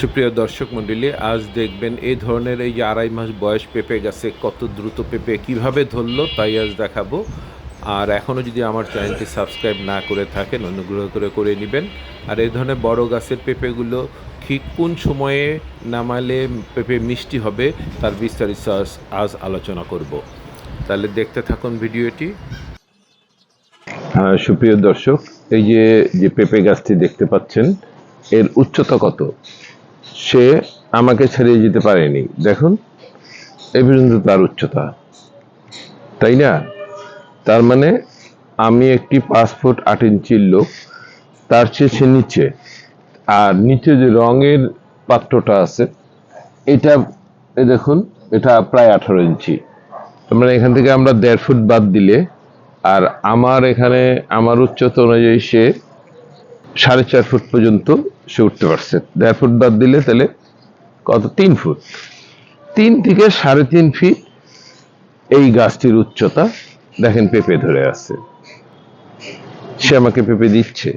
সুপ্রিয় দর্শক মণ্ডলী, আজ দেখবেন এই ধরনের এই যে আড়াই মাস বয়স পেঁপে গাছে, কত দ্রুত পেঁপে কীভাবে ধরলো তাই আজ দেখাবো। আর এখনও যদি আমার চ্যানেলটি সাবস্ক্রাইব না করে থাকেন, অনুগ্রহ করে করে নেবেন। আর এই ধরনের বড় গাছের পেঁপেগুলো ঠিক কোন সময়ে নামালে পেঁপে মিষ্টি হবে তার বিস্তারিত আজ আলোচনা করব। তাহলে দেখতে থাকুন ভিডিওটি। সুপ্রিয় দর্শক, এই যে যে পেঁপে গাছটি দেখতে পাচ্ছেন, এর উচ্চতা কত? সে আমাকে ছাড়িয়ে যেতে পারেনি। দেখুন, এ পর্যন্ত তার উচ্চতা। তাই না? তার মানে আমি একটি পাঁচ ফুট আট ইঞ্চির লোক, তার চেয়ে সে নিচে। আর নিচে যে রঙের পাত্রটা আছে, এটা দেখুন, এটা প্রায় আঠারো ইঞ্চি। মানে এখান থেকে আমরা দেড় ফুট বাদ দিলে, আর আমার এখানে, আমার উচ্চতা অনুযায়ী সে সাড়ে চার ফুট পর্যন্ত সে উঠতে পারছে দেড় ফুট বাদ দিলে তাহলে কত? তিন ফুট। তিন থেকে সাড়ে তিন ফিট এই গাছটির উচ্চতা দেখেন পেঁপে ধরে আছে। সে আমাকে পেঁপে দিচ্ছে।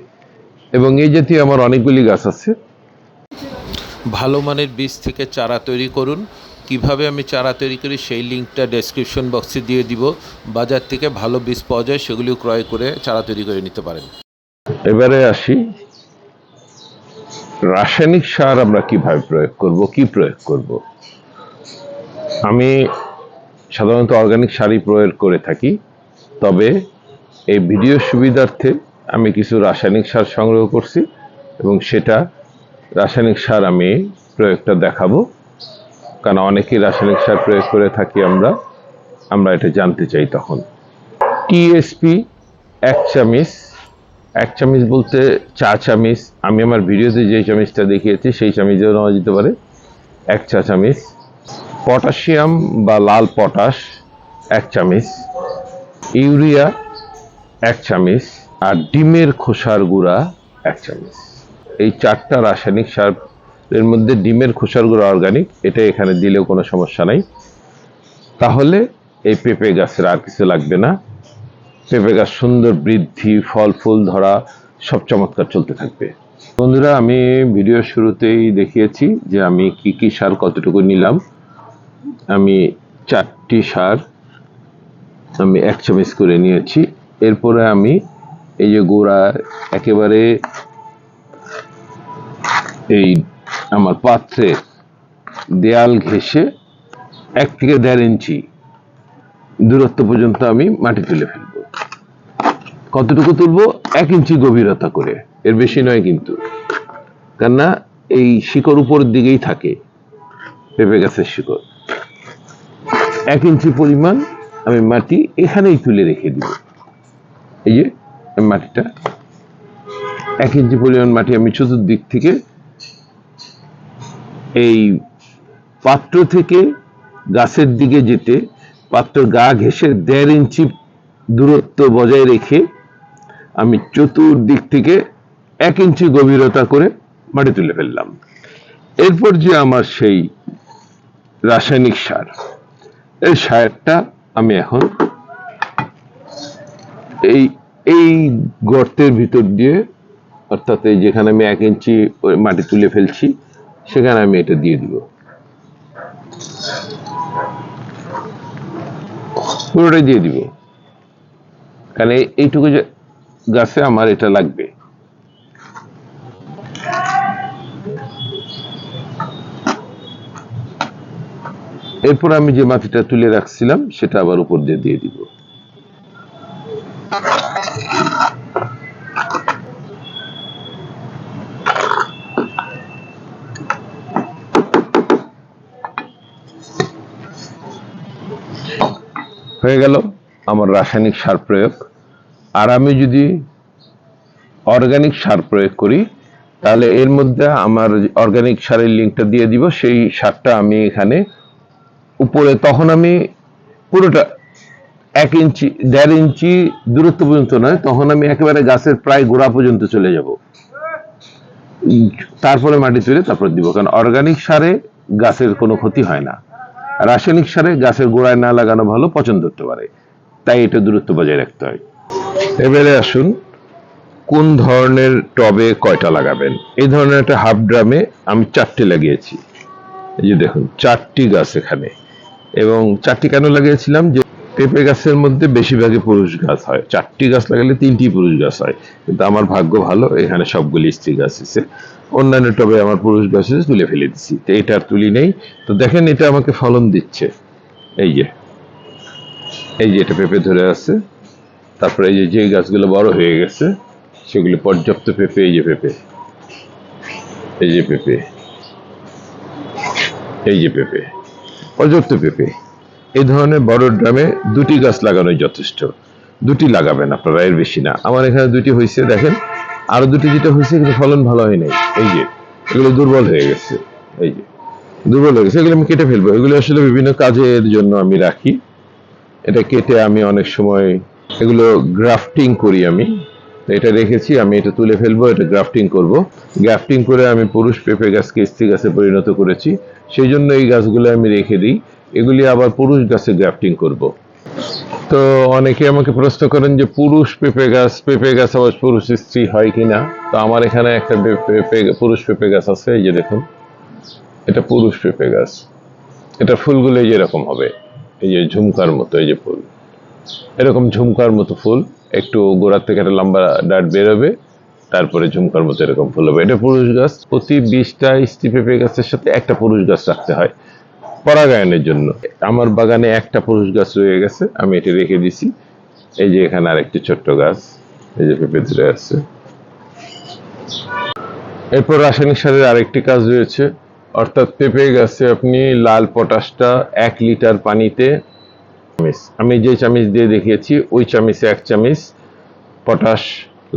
এবং এই জাতীয় আমার অনেকগুলি গাছ আছে। ভালো মানের বীজ থেকে চারা তৈরি করুন। কীভাবে আমি চারা তৈরি করি সেই লিঙ্কটা ডেসক্রিপশন বক্সে দিয়ে দিব। বাজার থেকে ভালো বীজ পাওয়া যায় সেগুলিও ক্রয় করে চারা তৈরি করে নিতে পারেন। এবারে আসি রাসায়নিক সার আমরা কীভাবে প্রয়োগ করব, কি প্রয়োগ করব? আমি সাধারণত অর্গানিক সারই প্রয়োগ করে থাকি, তবে এই ভিডিও সুবিধার্থে আমি কিছু রাসায়নিক সার সংগ্রহ করছি এবং সেটা রাসায়নিক সার আমি প্রয়োগটা দেখাবো। কারণ অনেকেই রাসায়নিক সার প্রয়োগ করে থাকি আমরা আমরা এটা জানতে চাই তখন। টিএসপি এক চামিচ এক চামিচ বলতে চা চামিচ। আমি আমার ভিডিওতে যে চামিচটা দেখিয়েছি, সেই চামিচেও নেওয়া যেতে পারে। এক চা চামিচ। পটাশিয়াম বা লাল পটাশ, এক চামিচ। ইউরিয়া, এক চামিচ। আর ডিমের খোসার গুঁড়া, এক চামিচ। এই চারটা রাসায়নিক সার, এর মধ্যে ডিমের খোসার গুঁড়া অর্গানিক এটা এখানে দিলেও কোনো সমস্যা নাই। তাহলে এই পেঁপে গাছের আর কিছু লাগবে না। পেঁপে গাছ সুন্দর বৃদ্ধি, ফল, ফুল ধরা, সব চমৎকার চলতে থাকবে। বন্ধুরা, আমি ভিডিও শুরুতেই দেখিয়েছি যে আমি কি কি সার কতটুকু নিলাম। আমি চারটি সার আমি এক চামচ করে নিয়েছি। এরপরে আমি এই যে গোড়া, একেবারে এই আমার পাত্রে দেয়াল ঘেঁষে এক থেকে দেড় ইঞ্চি দূরত্ব পর্যন্ত আমি মাটি তুলে ফেলব। কতটুকু তুলবো? এক ইঞ্চি গভীরতা করে। এর বেশি নয় কিন্তু। কেননা, এই শিকড় উপরের দিকেই থাকে। পেঁপে গাছের শিকড়। এক ইঞ্চি পরিমাণ আমি মাটি এখানেই তুলে রেখে দিব। এই যে মাটিটা, এক ইঞ্চি পরিমাণ মাটি আমি চতুর্দিক থেকে এই পাত্র থেকে গাছের দিকে যেতে পাত্র গা ঘেঁষে দেড় ইঞ্চি দূরত্ব বজায় রেখে আমি চতুর্দিক থেকে এক ইঞ্চি গভীরতা করে মাটি তুলে ফেললাম। এরপর যে আমার সেই রাসায়নিক সার, এই সারটা আমি এখন এই এই গর্তের ভিতর দিয়ে, অর্থাৎ এই যেখানে আমি এক ইঞ্চি মাটি তুলে ফেলছি, সেখানে আমি এটা দিয়ে দিব। পুরোটাই দিয়ে দিব। কারণ এইটুকু যে গাছে আমার এটা লাগবে। এরপর আমি যে মাটিটা তুলে রাখছিলাম, সেটা আবার উপর দিয়ে দিয়ে দিব। হয়ে গেল আমার রাসায়নিক সার প্রয়োগ। আর আমি যদি অর্গানিক সার প্রয়োগ করি, তাহলে এর মধ্যে আমার অর্গানিক সারের লিঙ্কটা দিয়ে দিব, সেই সারটা আমি এখানে উপরে, তখন আমি পুরোটা এক ইঞ্চি, দেড় ইঞ্চি দূরত্ব পর্যন্ত নয়, তখন আমি একেবারে গাছের প্রায় গোড়া পর্যন্ত চলে যাব। তারপরে মাটি তুলে তারপর দিব, কারণ অর্গানিক সারে গাছের কোনো ক্ষতি হয় না। রাসায়নিক সারে গাছের গোড়ায় না লাগানো ভালো পছন্দ করতে পারে তাই এটা দূরত্ব বজায় রাখতে হয়। এবারে আসুন, কোন ধরনের টবে কয়টা লাগাবেন? এই ধরনের একটা হাফ ড্রামে আমি চারটে লাগিয়েছি। এই যে দেখুন, চারটি গাছ এখানে। এবং চারটি কেন লাগিয়েছিলাম? যে পেঁপে গাছের মধ্যে বেশিরভাগই পুরুষ গাছ হয়। চারটি গাছ লাগালে তিনটি পুরুষ গাছ হয়। কিন্তু আমার ভাগ্য ভালো, এখানে সবগুলি স্ত্রী গাছ এসে অন্যান্য টবে আমার পুরুষ গাছ এসে তুলে ফেলে দিচ্ছি তো এটা তুলি নেই। তো দেখেন, এটা আমাকে ফলন দিচ্ছে। এই যে এই যে এটা পেঁপে ধরে আছে। তারপরে এই যে গাছগুলো বড় হয়ে গেছে, সেগুলো পর্যাপ্ত পেঁপে, এই যে পেঁপে, এই যে পেঁপে, এই যে পেঁপে, পর্যাপ্ত পেঁপে। এই ধরনের বড় ড্রামে দুটি গাছ লাগানোই যথেষ্ট। দুটি লাগাবেন আপনারা, এর বেশি না। আমার এখানে দুটি হয়েছে, দেখেন। আরও দুটি যেটা হয়েছে, কিন্তু ফলন ভালো হয় নাই। এই যে, এগুলো দুর্বল হয়ে গেছে। এই যে, দুর্বল হয়ে গেছে। এগুলো আমি কেটে ফেলব। এগুলো আসলে বিভিন্ন কাজের জন্য আমি রাখি। এটা কেটে আমি অনেক সময় এগুলো গ্রাফটিং করি আমি। এটা রেখেছি, আমি এটা তুলে ফেলব, এটা গ্রাফটিং করব। গ্রাফটিং করে আমি পুরুষ পেঁপে গাছকে স্ত্রী গাছে পরিণত করেছি। সেই জন্য এই গাছগুলো আমি রেখে দিই। এগুলি আবার পুরুষ গাছে গ্রাফটিং করব। তো অনেকে আমাকে প্রশ্ন করেন যে, পুরুষ পেঁপে গাছ পেঁপে গাছ আবার পুরুষ স্ত্রী হয় কিনা? তো আমার এখানে একটা পেঁপে, পুরুষ পেঁপে গাছ আছে, এই যে দেখুন। এটা পুরুষ পেঁপে গাছ। এটা ফুলগুলো এই যে এরকম হবে, এই যে ঝুমকার মতো, এই যে ফুল। এরকম ঝুমকার মতো ফুল, একটু গোড়ার থেকে একটা লম্বা ডাট বেরোবে, তারপরে ঝুমকার মতো এরকম ফুল হবে। এটা পুরুষ গাছ, প্রতি বিশটা স্ত্রী পেঁপে গাছের সাথে একটা পুরুষ গাছ রাখতে হয়, পরাগায়নের জন্য। আমার বাগানে একটা পুরুষ গাছ রয়ে গেছে, আমি এটি রেখে দিছি। এই যে এখানে আরেকটি ছোট্ট গাছ, এই যে পেঁপে ধরে আছে। এরপর রাসায়নিক সারের আরেকটি কাজ রয়েছে, অর্থাৎ পেঁপে গাছে আপনি লাল পটাশটা এক লিটার পানিতে চামিচ। আমি যে চামিচ দিয়ে দেখিয়েছি, ওই চামিচে এক চামিচ পটাশ,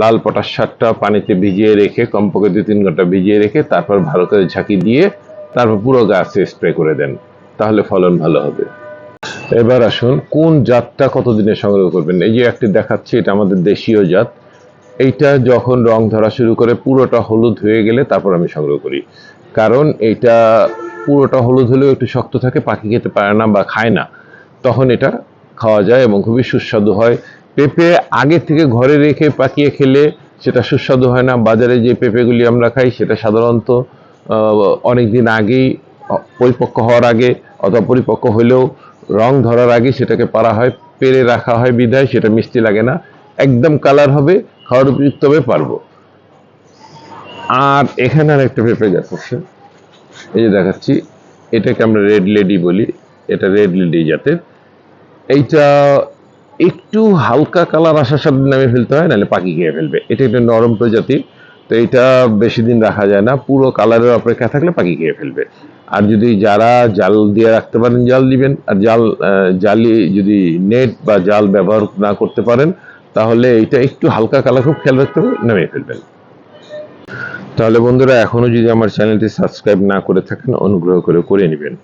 লাল পটাশ সারটা পানিতে ভিজিয়ে রেখে, কমপক্ষে দুই তিন ঘণ্টা ভিজিয়ে রেখে, তারপর ভালো করে ঝাঁকি দিয়ে তারপর পুরো গাছে স্প্রে করে দেন। তাহলে ফলন ভালো হবে। এবার আসুন, কোন জাতটা কতদিনে সংগ্রহ করবেন? এই যে একটি দেখাচ্ছি, এটা আমাদের দেশীয় জাত। এইটা যখন রং ধরা শুরু করে, পুরোটা হলুদ হয়ে গেলে তারপর আমি সংগ্রহ করি। কারণ এটা পুরোটা হলুদ হলেও একটু শক্ত থাকে, পাখি খেতে পারে না বা খায় না। তখন এটা খাওয়া যায় এবং খুবই সুস্বাদু হয়। পেঁপে আগে থেকে ঘরে রেখে পাকিয়ে খেলে সেটা সুস্বাদু হয় না। বাজারে যে পেঁপেগুলি আমরা খাই সেটা সাধারণত অনেক দিন আগেই পরিপক্ক হওয়ার আগে অথবা পরিপক্ক হলেও রং ধরার আগে সেটাকে পারা হয়, পেরে রাখা হয় বিধায়, সেটা মিষ্টি লাগে না। একদম কালার হবে, খাওয়ার উপযুক্ত হবে, পারব। আর এখানে আর একটা পেঁপে গাছ আছে। এই যে দেখাচ্ছি, এটাকে আমরা রেড লেডি বলি। এটা রেড লেডি জাতের এইটা একটু হালকা কালার আসার সাথে নামে ফেলতে হয়, নাহলে পাখি খেয়ে ফেলবে। এটা একটা নরম প্রজাতি তো এটা বেশি দিন রাখা যায় না। পুরো কালারের অপেক্ষা থাকলে পাখি খেয়ে ফেলবে। আর যদি যারা জাল দিয়ে রাখতে পারেন, জাল দিবেন। আর জাল জালি যদি নেট বা জাল ব্যবহার না করতে পারেন, তাহলে এটা একটু হালকা কালার, খুব খেয়াল রাখতে হবে, নামিয়ে ফেলবেন। তাহলে বন্ধুরা, এখনও যদি আমার চ্যানেলটি সাবস্ক্রাইব না করে থাকেন, অনুগ্রহ করে করে নেবেন।